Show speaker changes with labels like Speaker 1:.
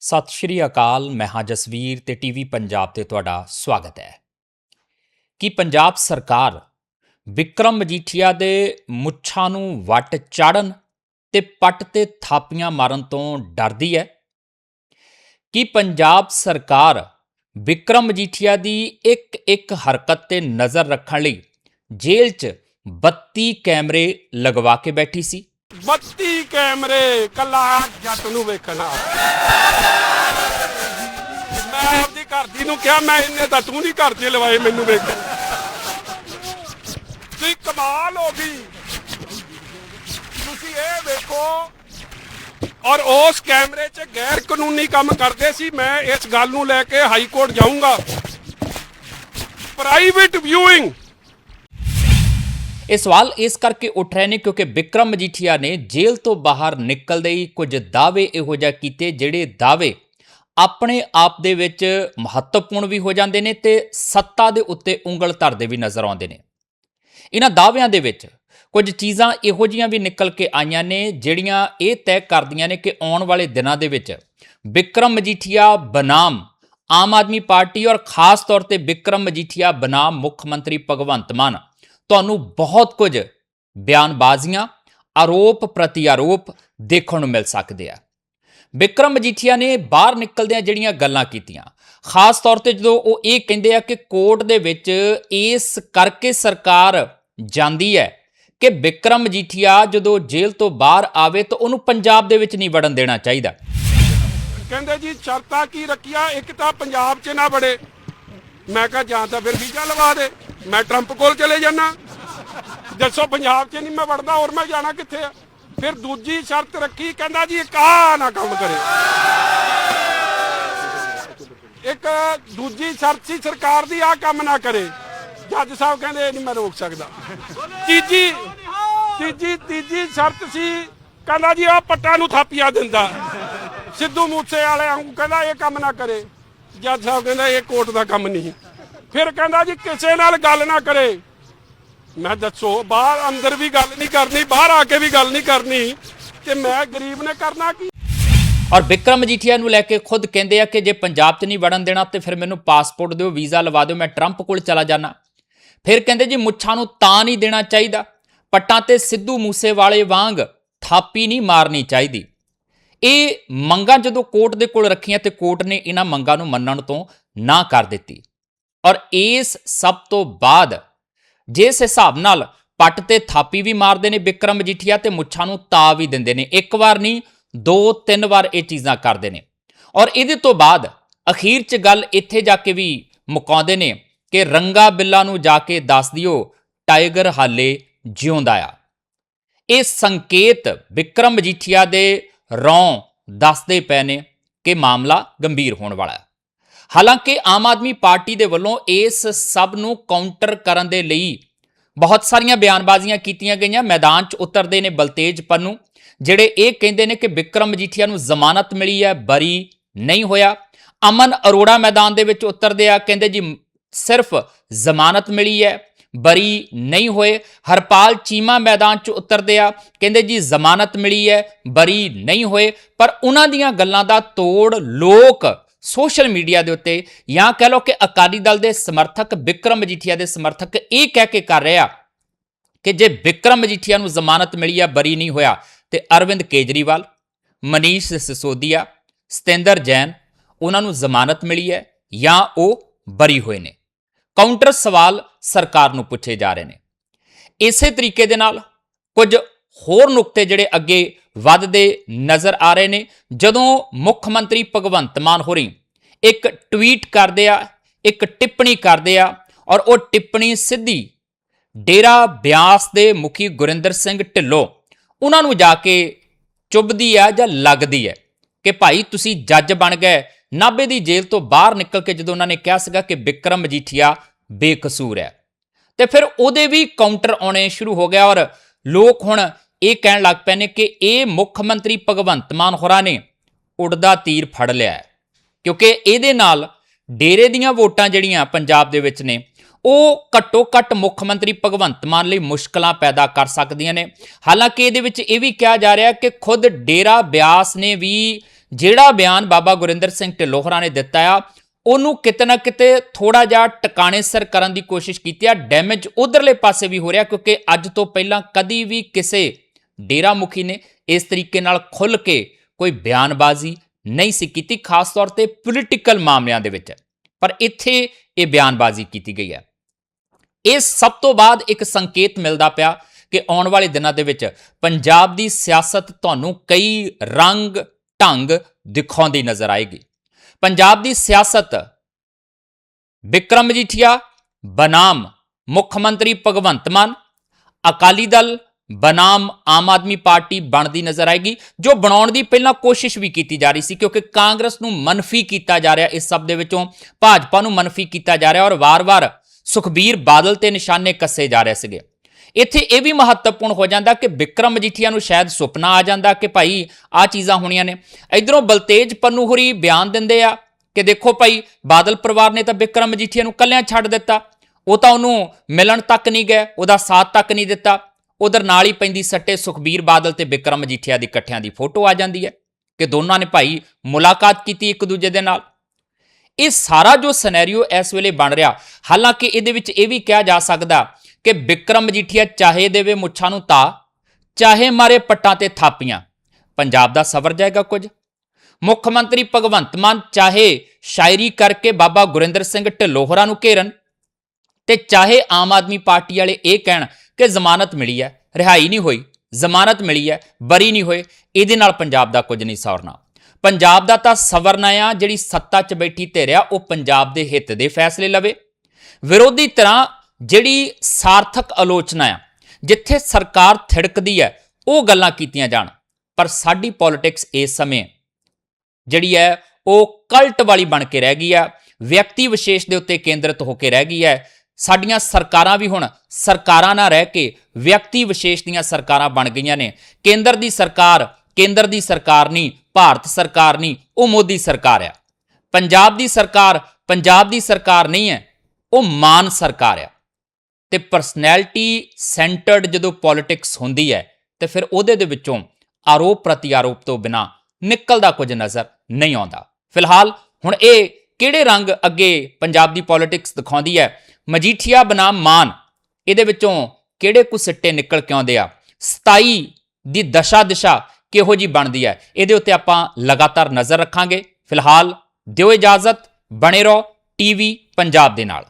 Speaker 1: ਸਤਿ ਸ਼੍ਰੀ ਅਕਾਲ, ਮੈਂ ਹਾਂ ਜਸਵੀਰ ਤੇ ਟੀਵੀ ਪੰਜਾਬ ਤੇ ਤੁਹਾਡਾ ਸਵਾਗਤ ਹੈ। ਕੀ ਪੰਜਾਬ ਸਰਕਾਰ ਵਿਕਰਮ ਮਜੀਠੀਆ ਦੇ ਮੁੱਛਾਂ ਨੂੰ ਵੱਟ ਚਾੜਨ ਤੇ ਪੱਟ ਤੇ ਥਾਪੀਆਂ ਮਾਰਨ ਤੋਂ ਡਰਦੀ ਹੈ? ਕੀ ਪੰਜਾਬ ਸਰਕਾਰ ਵਿਕਰਮ ਮਜੀਠੀਆ ਦੀ ਇੱਕ ਇੱਕ ਹਰਕਤ ਤੇ ਨਜ਼ਰ ਰੱਖਣ ਲਈ ਜੇਲ੍ਹ 'ਚ 32 ਕੈਮਰੇ ਲਗਵਾ ਕੇ ਬੈਠੀ ਸੀ?
Speaker 2: 32 ਕੈਮਰੇ, ਕੱਲਾ ਜੱਟ ਨੂੰ ਵੇਖਣਾ। ਮੈਂ ਆਪਦੀ ਘਰ ਦੀ ਨੂੰ ਕਿਹਾ, ਮੈਂ ਇੰਨੇ ਤਾਂ ਤੂੰ ਨਹੀਂ ਘਰ ਦੇ ਲਵਾਏ ਮੈਨੂੰ ਵੇਖ। ਤੁਸੀਂ ਕਮਾਲ ਹੋ ਗਈ। ਤੁਸੀਂ ਇਹ ਵੇਖੋ। ਔਰ ਉਸ ਕੈਮਰੇ 'ਚ ਗੈਰ ਕਾਨੂੰਨੀ ਕੰਮ ਕਰਦੇ ਸੀ। ਮੈਂ ਇਸ ਗੱਲ ਨੂੰ ਲੈ ਕੇ ਹਾਈ ਕੋਰਟ ਜਾਊਂਗਾ। ਪ੍ਰਾਈਵੇਟ ਵਿਊਇੰਗ
Speaker 1: ਇਹ ਸਵਾਲ ਇਸ ਕਰਕੇ ਉੱਠ ਰਹੇ ਨੇ ਕਿਉਂਕਿ ਵਿਕਰਮ ਮਜੀਠੀਆ ਨੇ ਜੇਲ੍ਹ ਤੋਂ ਬਾਹਰ ਨਿਕਲਦੇ ਹੀ ਕੁਝ ਦਾਅਵੇ ਇਹੋ ਜਿਹਾ ਕੀਤੇ ਜਿਹੜੇ ਦਾਅਵੇ ਆਪਣੇ ਆਪ ਦੇ ਵਿੱਚ ਮਹੱਤਵਪੂਰਨ ਵੀ ਹੋ ਜਾਂਦੇ ਨੇ ਤੇ ਸੱਤਾ ਦੇ ਉੱਤੇ ਉਂਗਲ ਧਰਦੇ ਵੀ ਨਜ਼ਰ ਆਉਂਦੇ ਨੇ। ਇਹਨਾਂ ਦਾਅਵਿਆਂ ਦੇ ਵਿੱਚ ਕੁਝ ਚੀਜ਼ਾਂ ਇਹੋ ਜੀਆਂ ਵੀ ਨਿਕਲ ਕੇ ਆਈਆਂ ਨੇ ਜਿਹੜੀਆਂ ਇਹ ਤੈਅ ਕਰਦੀਆਂ ਨੇ ਕਿ ਆਉਣ ਵਾਲੇ ਦਿਨਾਂ ਦੇ ਵਿੱਚ ਵਿਕਰਮ ਮਜੀਠੀਆ ਬਨਾਮ ਆਮ ਆਦਮੀ ਪਾਰਟੀ ਔਰ ਖਾਸ ਤੌਰ ਤੇ ਵਿਕਰਮ ਮਜੀਠੀਆ ਬਨਾਮ ਮੁੱਖ ਮੰਤਰੀ ਭਗਵੰਤ ਮਾਨ ਤੁਹਾਨੂੰ ਬਹੁਤ ਕੁਝ ਬਿਆਨਬਾਜ਼ੀਆਂ, ਆਰੋਪ ਪ੍ਰਤੀ ਆਰੋਪ ਦੇਖਣ ਨੂੰ ਮਿਲ ਸਕਦੇ ਆ। ਵਿਕਰਮ ਮਜੀਠੀਆ ਨੇ ਬਾਹਰ ਨਿਕਲਦਿਆਂ ਜਿਹੜੀਆਂ ਗੱਲਾਂ ਕੀਤੀਆਂ, ਖਾਸ ਤੌਰ ਤੇ ਜਦੋਂ ਉਹ ਇਹ ਕਹਿੰਦੇ ਆ ਕਿ ਕੋਰਟ ਦੇ ਵਿੱਚ ਇਸ ਕਰਕੇ ਸਰਕਾਰ ਜਾਂਦੀ ਹੈ ਕਿ ਵਿਕਰਮ ਮਜੀਠੀਆ ਜਦੋਂ ਜੇਲ੍ਹ ਤੋਂ ਬਾਹਰ ਆਵੇ ਤਾਂ ਉਹਨੂੰ ਪੰਜਾਬ ਦੇ ਵਿੱਚ ਨਹੀਂ ਵੜਨ ਦੇਣਾ ਚਾਹੀਦਾ।
Speaker 2: ਕਹਿੰਦੇ ਜੀ, ਸ਼ਰਤਾਂ ਕੀ ਰੱਖੀਆਂ? ਇੱਕ ਤਾਂ ਪੰਜਾਬ 'ਚ ਨਾ ਵੜੇ। ਮੈਂ ਕਿਹਾ ਜਾਂ ਤਾਂ ਫਿਰ ਵੀਜ਼ਾ ਲਵਾ ਦੇ। ਮੈਂ ਟਰੰਪ ਕੋਲ ਚਲੇ ਜਾਣਾ ਦੱਸੋ ਪੰਜਾਬ 'ਚ ਨਹੀਂ ਮੈਂ ਵੜਦਾ, ਹੋਰ ਮੈਂ ਜਾਣਾ ਕਿੱਥੇ ਆ? ਫਿਰ ਦੂਜੀ ਸ਼ਰਤ ਰੱਖੀ, ਕਹਿੰਦਾ ਜੀ ਇੱਕ ਆਹ ਨਾ ਕੰਮ ਕਰੇ। ਇੱਕ ਦੂਜੀ ਸ਼ਰਤ ਸੀ, ਸਰਕਾਰ ਦੀ ਆਹ ਕੰਮ ਨਾ ਕਰੇ। ਜੱਜ ਸਾਹਿਬ ਕਹਿੰਦੇ, ਇਹ ਨਹੀਂ ਮੈਂ ਰੋਕ ਸਕਦਾ। ਤੀਜੀ ਤੀਜੀ ਤੀਜੀ ਸ਼ਰਤ ਸੀ, ਕਹਿੰਦਾ ਜੀ ਆਹ ਪੱਟਾਂ ਨੂੰ ਥਾਪੀਆਂ ਦਿੰਦਾ। ਸਿੱਧੂ ਮੂਸੇ ਵਾਲੇ ਵਾਂਗੂ ਕਹਿੰਦਾ, ਇਹ ਕੰਮ ਨਾ ਕਰੇ। ਜੱਜ ਸਾਹਿਬ ਕਹਿੰਦਾ, ਇਹ ਕੋਰਟ ਦਾ ਕੰਮ ਨਹੀਂ। ਫਿਰ ਕਹਿੰਦਾ ਜੀ ਕਿਸੇ ਨਾਲ ਗੱਲ ਨਾ ਕਰੇ। ਮੈਂ ਦੱਸੋ, ਬਾਹਰ ਅੰਦਰ ਵੀ ਗੱਲ ਨਹੀਂ ਕਰਨੀ, ਬਾਹਰ ਆ ਕੇ ਵੀ ਗੱਲ ਨਹੀਂ ਕਰਨੀ, ਤੇ ਮੈਂ ਗਰੀਬ ਨੇ ਕਰਨਾ ਕੀ?
Speaker 1: ਔਰ ਵਿਕਰਮ ਮਜੀਠੀਆ ਨੂੰ ਲੈ ਕੇ ਖੁਦ ਕਹਿੰਦੇ ਆ ਕਿ ਜੇ ਪੰਜਾਬ 'ਚ ਨਹੀਂ ਵੜਨ ਦੇਣਾ, ਤੇ ਫਿਰ ਮੈਨੂੰ ਪਾਸਪੋਰਟ ਦਿਓ, ਵੀਜ਼ਾ ਲਵਾ ਦਿਓ, ਮੈਂ ਟਰੰਪ ਕੋਲ ਚਲਾ ਜਾਣਾ ਫਿਰ ਕਹਿੰਦੇ ਜੀ ਮੁੱਛਾਂ ਨੂੰ ਤਾਂ ਨਹੀਂ ਦੇਣਾ ਚਾਹੀਦਾ, ਪੱਟਾਂ ਤੇ ਸਿੱਧੂ ਮੂਸੇਵਾਲੇ ਵਾਂਗ ਥਾਪੀ ਨਹੀਂ ਮਾਰਨੀ ਚਾਹੀਦੀ। ਇਹ ਮੰਗਾਂ ਜਦੋਂ ਕੋਰਟ ਦੇ ਕੋਲ ਰੱਖੀਆਂ, ਤੇ ਕੋਰਟ ਨੇ ਇਹਨਾਂ ਮੰਗਾਂ ਨੂੰ ਮੰਨਣ ਤੋਂ ਨਾ ਕਰ ਦਿੱਤੀ। ਔਰ ਇਸ ਸਭ ਤੋਂ ਬਾਅਦ ਜਿਸ ਹਿਸਾਬ ਨਾਲ ਪੱਟ ਤੇ ਥਾਪੀ ਵੀ ਮਾਰਦੇ ਨੇ ਵਿਕਰਮ ਮਜੀਠੀਆ ਤੇ ਮੁੱਛਾਂ ਨੂੰ ਤਾ ਵੀ ਦਿੰਦੇ ਨੇ, ਇੱਕ ਵਾਰ ਨਹੀਂ, ਦੋ, ਤਿੰਨ ਵਾਰ ਇਹ ਚੀਜ਼ਾਂ ਕਰਦੇ ਨੇ। ਔਰ ਇਹਦੇ ਤੋਂ ਬਾਅਦ ਅਖੀਰ 'ਚ ਗੱਲ ਇੱਥੇ ਜਾ ਕੇ ਵੀ ਮੁਕਾਉਂਦੇ ਨੇ ਕਿ ਰੰਗਾ ਬਿੱਲਾ ਨੂੰ ਜਾ ਕੇ ਦੱਸ ਦਿਓ, ਟਾਈਗਰ ਹਾਲੇ ਜਿਉਂਦਾ ਆ। ਇਹ ਸੰਕੇਤ ਵਿਕਰਮ ਮਜੀਠੀਆ ਦੇ ਰੌਂ ਦੱਸਦੇ ਪਏ ਨੇ ਕਿ ਮਾਮਲਾ ਗੰਭੀਰ ਹੋਣ ਵਾਲਾ ਹੈ। ਹਾਲਾਂਕਿ ਆਮ ਆਦਮੀ ਪਾਰਟੀ ਦੇ ਵੱਲੋਂ ਇਸ ਸਭ ਨੂੰ ਕਾਊਂਟਰ ਕਰਨ ਦੇ ਲਈ ਬਹੁਤ ਸਾਰੀਆਂ ਬਿਆਨਬਾਜ਼ੀਆਂ ਕੀਤੀਆਂ ਗਈਆਂ। ਮੈਦਾਨ 'ਚ ਉਤਰਦੇ ਨੇ ਬਲਤੇਜ ਪੰਨੂ, ਜਿਹੜੇ ਇਹ ਕਹਿੰਦੇ ਨੇ ਕਿ ਵਿਕਰਮ ਮਜੀਠੀਆ ਨੂੰ ਜ਼ਮਾਨਤ ਮਿਲੀ ਹੈ, ਬਰੀ ਨਹੀਂ ਹੋਇਆ। ਅਮਨ ਅਰੋੜਾ ਮੈਦਾਨ ਦੇ ਵਿੱਚ ਉਤਰਦੇ ਆ, ਕਹਿੰਦੇ ਜੀ, ਸਿਰਫ ਜ਼ਮਾਨਤ ਮਿਲੀ ਹੈ, ਬਰੀ ਨਹੀਂ ਹੋਏ। ਹਰਪਾਲ ਚੀਮਾ ਮੈਦਾਨ 'ਚ ਉਤਰਦੇ ਆ, ਕਹਿੰਦੇ ਜੀ, ਜ਼ਮਾਨਤ ਮਿਲੀ ਹੈ, ਬਰੀ ਨਹੀਂ ਹੋਏ। ਪਰ ਉਹਨਾਂ ਦੀਆਂ ਗੱਲਾਂ ਦਾ ਤੋੜ ਲੋਕ ਸੋਸ਼ਲ ਮੀਡੀਆ ਦੇ ਉੱਤੇ ਜਾਂ ਕਹਿ ਲਓ ਕਿ ਅਕਾਲੀ ਦਲ ਦੇ ਸਮਰਥਕ ਵਿਕਰਮ ਮਜੀਠੀਆ ਦੇ ਸਮਰਥਕ ਇਹ ਕਹਿ ਕੇ ਕਰ ਰਿਹਾ ਕਿ ਜੇ ਵਿਕਰਮ ਮਜੀਠੀਆ ਨੂੰ ਜ਼ਮਾਨਤ ਮਿਲੀ ਹੈ ਬਰੀ ਨਹੀਂ ਹੋਇਆ, ਤੇ ਅਰਵਿੰਦ ਕੇਜਰੀਵਾਲ, ਮਨੀਸ਼ ਸਿਸੋਦੀਆ, ਸਤਿੰਦਰ ਜੈਨ ਉਹਨਾਂ ਨੂੰ ਜ਼ਮਾਨਤ ਮਿਲੀ ਹੈ ਜਾਂ ਉਹ ਬਰੀ ਹੋਏ ਨੇ। ਕਾਊਂਟਰ ਸਵਾਲ ਸਰਕਾਰ ਨੂੰ ਪੁੱਛੇ ਜਾ ਰਹੇ ਨੇ। ਇਸੇ ਤਰੀਕੇ ਦੇ ਨਾਲ ਕੁਝ ਹੋਰ ਨੁਕਤੇ ਜਿਹੜੇ ਅੱਗੇ ਵੱਧਦੇ ਨਜ਼ਰ ਆ ਰਹੇ ਨੇ। ਜਦੋਂ ਮੁੱਖ ਮੰਤਰੀ ਭਗਵੰਤ ਮਾਨ ਹੋਰੀ ਇੱਕ ਟਵੀਟ ਕਰਦੇ ਆ, ਇੱਕ ਟਿੱਪਣੀ ਕਰਦੇ ਆ ਔਰ ਉਹ ਟਿੱਪਣੀ ਸਿੱਧੀ ਡੇਰਾ ਬਿਆਸ ਦੇ ਮੁਖੀ ਗੁਰਿੰਦਰ ਸਿੰਘ ਢਿੱਲੋਂ ਉਹਨਾਂ ਨੂੰ ਜਾ ਕੇ ਚੁੱਭਦੀ ਆ ਜਾਂ ਲੱਗਦੀ ਹੈ ਕਿ ਭਾਈ ਤੁਸੀਂ ਜੱਜ ਬਣ ਗਏ। ਨਾਬੇ ਦੀ ਜੇਲ੍ਹ ਤੋਂ ਬਾਹਰ ਨਿਕਲ ਕੇ ਜਦੋਂ ਉਹਨਾਂ ਨੇ ਕਿਹਾ ਸੀਗਾ ਕਿ ਵਿਕਰਮ ਮਜੀਠੀਆ ਬੇਕਸੂਰ ਹੈ। ਤੇ ਫਿਰ ਉਹਦੇ ਵੀ ਕਾਊਂਟਰ ਆਉਣੇ ਸ਼ੁਰੂ ਹੋ ਗਿਆ ਔਰ ਲੋਕ ਹੁਣ ਇਹ ਕਹਿਣ ਲੱਗ ਪਏ ਨੇ ਕਿ ਇਹ ਮੁੱਖ ਮੰਤਰੀ ਭਗਵੰਤ ਮਾਨ ਹੋਰਾਂ ਨੇ ਉੜਦਾ ਤੀਰ ਫੜ ਲਿਆ ਹੈ। ਕਿਉਂਕਿ ਇਹਦੇ ਨਾਲ ਡੇਰੇ ਦੀਆਂ ਵੋਟਾਂ ਜਿਹੜੀਆਂ ਪੰਜਾਬ ਦੇ ਵਿੱਚ ਨੇ, ਉਹ ਘੱਟੋ ਘੱਟ ਮੁੱਖ ਮੰਤਰੀ ਭਗਵੰਤ ਮਾਨ ਲਈ ਮੁਸ਼ਕਲਾਂ ਪੈਦਾ ਕਰ ਸਕਦੀਆਂ ਨੇ। ਹਾਲਾਂਕਿ ਇਹਦੇ ਵਿੱਚ ਇਹ ਵੀ ਕਿਹਾ ਜਾ ਰਿਹਾ ਕਿ ਖੁਦ ਡੇਰਾ ਬਿਆਸ ਨੇ ਵੀ ਜਿਹੜਾ ਬਿਆਨ ਬਾਬਾ ਗੁਰਿੰਦਰ ਸਿੰਘ ਢਿੱਲੋਂ ਹੋਰਾਂ ਨੇ ਦਿੱਤਾ ਆ ਉਹਨੂੰ ਕਿਤੇ ਨਾ ਕਿਤੇ ਥੋੜਾ ਜਿਹਾ ਟਿਕਾਣੇ ਸਿਰ ਕਰਨ ਦੀ ਕੋਸ਼ਿਸ਼ ਕੀਤੀ ਆ। ਡੈਮੇਜ ਉਧਰਲੇ ਪਾਸੇ ਵੀ ਹੋ ਰਿਹਾ ਕਿਉਂਕਿ ਅੱਜ ਤੋਂ ਪਹਿਲਾਂ ਕਦੀ ਵੀ ਕਿਸੇ ਡੇਰਾ ਮੁਖੀ ਨੇ ਇਸ ਤਰੀਕੇ ਨਾਲ ਖੁੱਲ ਕੇ ਕੋਈ ਬਿਆਨਬਾਜ਼ੀ ਨਹੀਂ ਸੀ ਕੀਤੀ, ਖਾਸ ਤੌਰ ਤੇ ਪੋਲੀਟੀਕਲ ਮਾਮਲਿਆਂ ਦੇ ਵਿੱਚ। ਪਰ ਇੱਥੇ ਇਹ ਬਿਆਨਬਾਜ਼ੀ ਕੀਤੀ ਗਈ ਹੈ। ਇਸ ਸਭ ਤੋਂ ਬਾਅਦ ਇੱਕ ਸੰਕੇਤ ਮਿਲਦਾ ਪਿਆ ਕਿ ਆਉਣ ਵਾਲੇ ਦਿਨਾਂ ਦੇ ਵਿੱਚ ਪੰਜਾਬ ਦੀ ਸਿਆਸਤ ਤੁਹਾਨੂੰ ਕਈ ਰੰਗ ਢੰਗ ਦਿਖਾਉਂਦੀ ਨਜ਼ਰ ਆਏਗੀ। ਪੰਜਾਬ ਦੀ ਸਿਆਸਤ। ਵਿਕਰਮ ਮਜੀਠੀਆ ਬਨਾਮ ਮੁੱਖ ਮੰਤਰੀ ਭਗਵੰਤ ਮਾਨ, ਅਕਾਲੀ ਦਲ, ਬਨਾਮ ਆਮ ਆਦਮੀ ਪਾਰਟੀ ਬਣਦੀ ਨਜ਼ਰ ਆਏਗੀ, ਜੋ ਬਣਾਉਣ ਦੀ ਪਹਿਲਾਂ ਕੋਸ਼ਿਸ਼ ਵੀ ਕੀਤੀ ਜਾ ਰਹੀ ਸੀ, ਕਿਉਂਕਿ ਕਾਂਗਰਸ ਨੂੰ ਮਨਫੀ ਕੀਤਾ ਜਾ ਰਿਹਾ, ਇਸ ਸਭ ਦੇ ਵਿੱਚੋਂ ਭਾਜਪਾ ਨੂੰ ਮਨਫੀ ਕੀਤਾ ਜਾ ਰਿਹਾ ਔਰ ਵਾਰ-ਵਾਰ ਸੁਖਬੀਰ ਬਾਦਲ ਤੇ ਨਿਸ਼ਾਨੇ ਕੱਸੇ ਜਾ ਰਹੇ ਸੀਗੇ। ਇੱਥੇ ਇਹ ਵੀ ਮਹੱਤਵਪੂਰਨ ਹੋ ਜਾਂਦਾ ਕਿ ਵਿਕਰਮ ਮਜੀਠੀਆ ਨੂੰ ਸ਼ਾਇਦ ਸੁਪਨਾ ਆ ਜਾਂਦਾ ਕਿ ਭਾਈ ਆ ਚੀਜ਼ਾਂ ਹੋਣੀਆਂ ਨੇ। ਇਧਰੋਂ ਬਲਤੇਜ ਪੰਨੂ ਹੁਰੀ ਬਿਆਨ ਦਿੰਦੇ ਆ ਕਿ ਦੇਖੋ ਭਾਈ, ਬਾਦਲ ਪਰਿਵਾਰ ਨੇ ਤਾਂ ਵਿਕਰਮ ਮਜੀਠੀਆ ਨੂੰ ਕੱਲਿਆਂ ਛੱਡ ਦਿੱਤਾ। ਉਹ ਤਾਂ ਉਹਨੂੰ ਮਿਲਣ ਤੱਕ ਨਹੀਂ ਗਏ, ਉਹਦਾ ਸਾਥ ਤੱਕ ਨਹੀਂ ਦਿੱਤਾ। ਉਧਰ ਨਾਲ ਹੀ ਪੈਂਦੀ ਸੱਟੇ ਸੁਖਬੀਰ ਬਾਦਲ ਤੇ ਵਿਕਰਮ ਮਜੀਠੀਆ ਦੀ ਇਕੱਠਿਆਂ ਦੀ ਫੋਟੋ ਆ ਜਾਂਦੀ ਹੈ ਕਿ ਦੋਨਾਂ ਨੇ ਭਾਈ ਮੁਲਾਕਾਤ ਕੀਤੀ ਇੱਕ ਦੂਜੇ ਦੇ ਨਾਲ। ਇਹ ਸਾਰਾ ਜੋ ਸਿਨੈਰੀਓ ਇਸ ਵੇਲੇ ਬਣ ਰਿਹਾ, ਹਾਲਾਂਕਿ ਇਹਦੇ ਵਿੱਚ ਇਹ ਵੀ ਕਿਹਾ ਜਾ ਸਕਦਾ ਕਿ ਵਿਕਰਮ ਮਜੀਠੀਆ ਚਾਹੇ ਦੇਵੇ ਮੁੱਛਾਂ ਨੂੰ ਤਾ, ਚਾਹੇ ਮਾਰੇ ਪੱਟਾਂ ਤੇ ਥਾਪੀਆਂ। ਪੰਜਾਬ ਦਾ ਸਵਰ ਜਾਏਗਾ ਕੁਝ। ਮੁੱਖ ਮੰਤਰੀ ਭਗਵੰਤ ਮਾਨ ਚਾਹੇ ਸ਼ਾਇਰੀ ਕਰਕੇ ਬਾਬਾ ਗੁਰਿੰਦਰ ਸਿੰਘ ਢਿੱਲੋਹਰਾ ਨੂੰ ਘੇਰਨ ਤੇ ਚਾਹੇ ਆਮ ਆਦਮੀ ਪਾਰਟੀ ਵਾਲੇ ਇਹ ਕਹਿਣ ਕਿ ਜ਼ਮਾਨਤ ਮਿਲੀ ਹੈ, ਰਿਹਾਈ ਨਹੀਂ ਹੋਈ, ਜ਼ਮਾਨਤ ਮਿਲੀ ਹੈ, ਬਰੀ ਨਹੀਂ ਹੋਏ, ਇਹਦੇ ਨਾਲ ਪੰਜਾਬ ਦਾ ਕੁਝ ਨਹੀਂ ਸਵਰਨਾ ਪੰਜਾਬ ਦਾ ਤਾਂ ਸਵਰਨਾ ਆ ਜਿਹੜੀ ਸੱਤਾ 'ਚ ਬੈਠੀ ਧਿਰਿਆ ਉਹ ਪੰਜਾਬ ਦੇ ਹਿੱਤ ਦੇ ਫੈਸਲੇ ਲਵੇ। ਵਿਰੋਧੀ ਤਰ੍ਹਾਂ ਜਿਹੜੀ ਸਾਰਥਕ ਆਲੋਚਨਾ ਆ, ਜਿੱਥੇ ਸਰਕਾਰ ਥਿੜਕਦੀ ਹੈ, ਉਹ ਗੱਲਾਂ ਕੀਤੀਆਂ ਜਾਣ। ਪਰ ਸਾਡੀ ਪੋਲਿਟਿਕਸ ਇਸ ਸਮੇਂ ਜਿਹੜੀ ਹੈ, ਉਹ ਕਲਟ ਵਾਲੀ ਬਣ ਕੇ ਰਹਿ ਗਈ ਆ, ਵਿਅਕਤੀ ਵਿਸ਼ੇਸ਼ ਦੇ ਉੱਤੇ ਕੇਂਦਰਿਤ ਹੋ ਕੇ ਰਹਿ ਗਈ ਹੈ। ਸਾਡੀਆਂ ਸਰਕਾਰਾਂ ਵੀ ਹੁਣ ਸਰਕਾਰਾਂ ਨਾ ਰਹਿ ਕੇ ਵਿਅਕਤੀ ਵਿਸ਼ੇਸ਼ ਦੀਆਂ ਸਰਕਾਰਾਂ ਬਣ ਗਈਆਂ ਨੇ। ਕੇਂਦਰ ਦੀ ਸਰਕਾਰ, ਕੇਂਦਰ ਦੀ ਸਰਕਾਰ ਨਹੀਂ, ਭਾਰਤ ਸਰਕਾਰ ਨਹੀਂ, ਉਹ ਮੋਦੀ ਸਰਕਾਰ ਆ। ਪੰਜਾਬ ਦੀ ਸਰਕਾਰ, ਪੰਜਾਬ ਦੀ ਸਰਕਾਰ ਨਹੀਂ ਹੈ, ਉਹ ਮਾਨ ਸਰਕਾਰ ਆ। ਤੇ ਪਰਸਨੈਲਿਟੀ ਸੈਂਟਰਡ ਜਦੋਂ ਪੋਲਿਟਿਕਸ ਹੁੰਦੀ ਹੈ, ਤੇ ਫਿਰ ਉਹਦੇ ਦੇ ਵਿੱਚੋਂ ਆਰੋਪ ਪ੍ਰਤੀ ਆਰੋਪ ਤੋਂ ਬਿਨਾ ਨਿਕਲਦਾ ਕੁਝ ਨਜ਼ਰ ਨਹੀਂ ਆਉਂਦਾ। ਫਿਲਹਾਲ ਹੁਣ ਇਹ ਕਿਹੜੇ ਰੰਗ ਅੱਗੇ ਪੰਜਾਬ ਦੀ ਪੋਲਿਟਿਕਸ ਦਿਖਾਉਂਦੀ ਹੈ? ਮਜੀਠੀਆ ਬਨਾਮ ਮਾਨ। ਇਹਦੇ ਵਿੱਚੋਂ ਕਿਹੜੇ ਕੁ ਸਿੱਟੇ ਨਿਕਲ ਕੇ ਆਉਂਦੇ ਆ? 27 ਦੀ ਦਸ਼ਾ ਦਿਸ਼ਾ ਕਿਹੋ ਜੀ ਬਣਦੀ ਹੈ? ਇਹਦੇ ਉੱਤੇ ਆਪਾਂ ਲਗਾਤਾਰ ਨਜ਼ਰ ਰੱਖਾਂਗੇ। ਫਿਲਹਾਲ ਦਿਓ ਇਜਾਜ਼ਤ, ਬਣੇ ਰਹੋ ਟੀਵੀ ਪੰਜਾਬ ਦੇ ਨਾਲ।